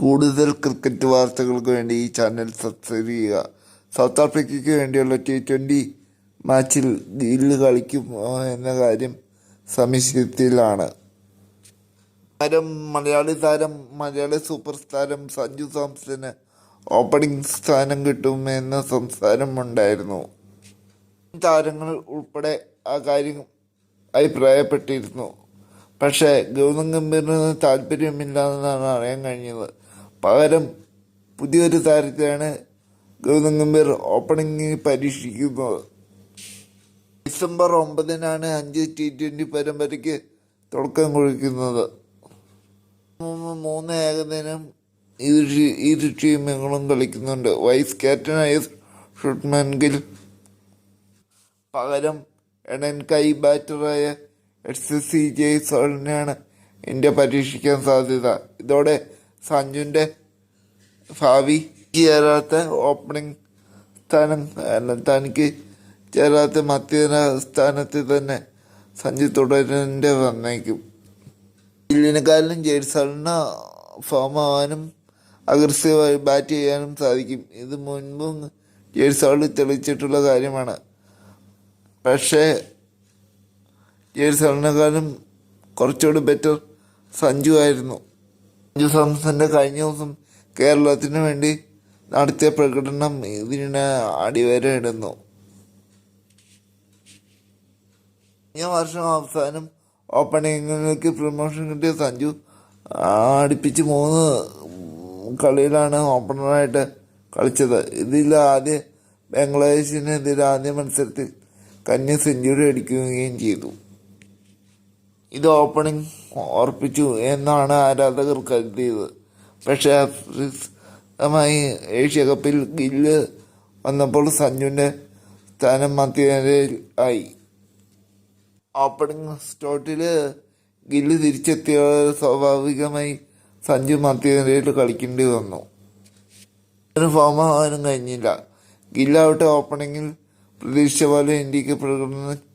കൂടുതൽ ക്രിക്കറ്റ് വാർത്തകൾക്ക് വേണ്ടി ഈ ചാനൽ സബ്സ്ക്രൈബ് ചെയ്യുക. സൗത്ത് ആഫ്രിക്കയ്ക്ക് വേണ്ടിയുള്ള ടി ട്വന്റി മാച്ചിൽ ഗില്ല് കളിക്കുമോ എന്ന കാര്യം സംശയത്തിലാണ് താരം മലയാളി താരം മലയാളി സൂപ്പർ താരം സഞ്ജു സാംസന് ഓപ്പണിംഗ് സ്ഥാനം കിട്ടുമെന്ന സംസാരമുണ്ടായിരുന്നു. താരങ്ങൾ ഉൾപ്പെടെ ആ കാര്യം അഭിപ്രായപ്പെട്ടിരുന്നു. പക്ഷേ ഗൗതം ഗംഭീറിന് താല്പര്യമില്ലാന്നാണ് അറിയാൻ കഴിഞ്ഞത്. പകരം പുതിയൊരു താരത്തെയാണ് ഗൗതം ഗംഭീർ ഓപ്പണിംഗിൽ പരീക്ഷിക്കുന്നത്. ഡിസംബർ ഒമ്പതിനാണ് അഞ്ച് ടി ട്വന്റി പരമ്പരയ്ക്ക് തുടക്കം കുറിക്കുന്നത്. മൂന്ന് ഏകദിനം ഇരു ഇരു ടീമുകളും കളിക്കുന്നുണ്ട്. വൈസ് ക്യാപ്റ്റനായ ഷുട്ട്മാൻ ഗിൽ. പകരം എണൻ കൈ ബാറ്ററായ എസ് സി ജെ സോളിനെയാണ് ഇന്ത്യ പരീക്ഷിക്കാൻ സാധ്യത. ഇതോടെ സഞ്ജുവിന്റെ ഭാവി ചേരാത്ത ഓപ്പണിംഗ് സ്ഥാനം തനിക്ക് ചേരാത്ത മധ്യന സ്ഥാനത്ത് തന്നെ സഞ്ജു തുടരേണ്ടി വന്നേക്കും. ഗില്ലിനെക്കാളിലും ജയ്സോളിന് ഫോം ആവാനും അഗ്രസീവായി ബാറ്റ് ചെയ്യാനും സാധിക്കും. ഇത് മുൻപും ജയ്സോൾ തെളിയിച്ചിട്ടുള്ള കാര്യമാണ്. പക്ഷേ ജേഴ്സാളിനെക്കാളും കുറച്ചുകൂടി ബെറ്റർ സഞ്ജു ആയിരുന്നു. സഞ്ജു സാംസന്റെ കഴിഞ്ഞ ദിവസം കേരളത്തിന് വേണ്ടി നടത്തിയ പ്രകടനം ഇതിന് അടിവരയിടുന്നു. കഴിഞ്ഞ വർഷം അവസാനം ഓപ്പണിങ്ങിലേക്ക് പ്രൊമോഷൻ കിട്ടിയ സഞ്ജു അടുപ്പിച്ച് മൂന്ന് കളിയിലാണ് ഓപ്പണറായിട്ട് കളിച്ചത്. ഇതിൽ ആദ്യ ബംഗ്ലാദേശിനെതിരെ ആദ്യ മത്സരത്തിൽ കന്യ സെഞ്ചുറി അടിക്കുകയും ചെയ്തു. ഇത് ഓപ്പണിംഗ് ഓർപ്പിച്ചു എന്നാണ് ആരാധകർ കരുതിയത്. പക്ഷേ അപ്രസമായി ഏഷ്യ കപ്പിൽ ഗില്ല് വന്നപ്പോൾ സഞ്ജുവിന്റെ സ്ഥാനം മധ്യനിരയിൽ ആയി. ഓപ്പണിംഗ് സ്ലോട്ടിൽ ഗില്ല് തിരിച്ചെത്തിയ സ്വാഭാവികമായി സഞ്ജു മധ്യനിരയിൽ കളിക്കേണ്ടി വന്നു. ഒരു ഫോം ആവാനും കഴിഞ്ഞില്ല. ഗില്ലാവട്ടെ ഓപ്പണിങ്ങിൽ പ്രതീക്ഷിച്ച പോലെ ഇന്ത്യയ്ക്ക് പ്രകടനം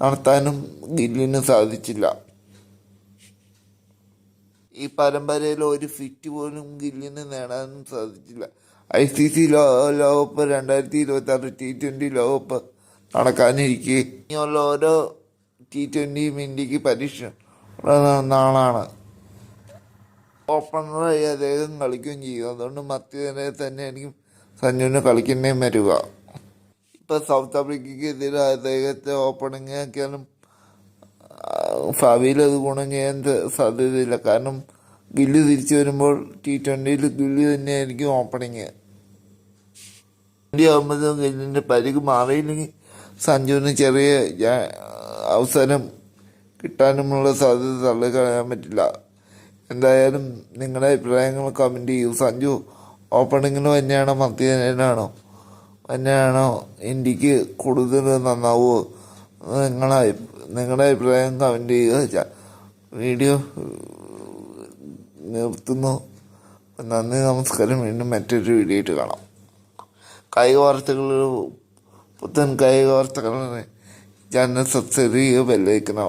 നടത്താനും ഗില്ലിന് സാധിച്ചില്ല. ഈ പരമ്പരയിൽ ഒരു ഫിറ്റ് പോലും ഗില്ലിന് നേടാനും സാധിച്ചില്ല. ഐ സി സി ലോ ലോകകപ്പ് രണ്ടായിരത്തി ഇരുപത്തി ആറ് ടി ട്വന്റി ലോകകപ്പ് നടക്കാനിരിക്കെ. ഇനിയുള്ള ഓരോ ടി ട്വന്റിയും ഇന്ത്യയ്ക്ക് പരീക്ഷ നാളാണ്. ഓപ്പണറായി അദ്ദേഹം കളിക്കുകയും ചെയ്യും അതുകൊണ്ട് മധ്യവരെ തന്നെ എനിക്ക് സഞ്ജുവിന് കളിക്കുന്നേ വരിക. ഇപ്പം സൗത്ത് ആഫ്രിക്കയ്ക്കെതിരെ അദ്ദേഹത്തെ ഓപ്പണിംഗ് ആക്കിയാലും ഭാവിയിൽ അത് ഗുണം ചെയ്യാൻ സാധ്യതയില്ല. കാരണം ഗില്ലി തിരിച്ചു വരുമ്പോൾ ടി ട്വന്റിയിൽ ഗില്ലി തന്നെയായിരിക്കും ഓപ്പണിങ് ഇന്ത്യ ആകുമ്പോൾ ഗില്ലിന്റെ പരിക്ക് മാറിയില്ലെങ്കിൽ സഞ്ജുവിന് ചെറിയ അവസരം കിട്ടാനുമുള്ള സാധ്യത തള്ളിക്കളയാൻ പറ്റില്ല. എന്തായാലും നിങ്ങളുടെ അഭിപ്രായങ്ങൾ കമന്റ് ചെയ്യൂ. സഞ്ജു ഓപ്പണിങ്ങിന് തന്നെയാണോ മധ്യനാണോ തന്നെയാണോ ഇന്ത്യയ്ക്ക് കൂടുതൽ നന്നാവുമോ നിങ്ങളെ നിങ്ങളുടെ അഭിപ്രായം കമന്റ് ചെയ്യുക. വീഡിയോ നിർത്തുന്നു. നന്ദി നമസ്കാരം. വീണ്ടും മറ്റൊരു വീഡിയോ ആയിട്ട് കാണാം. കായിക വാർത്തകൾ പുത്തൻ കായിക വാർത്തകൾ ചാനൽ സബ്സ്ക്രൈബ് ചെയ്യുക ബെല്ലൈക്കണ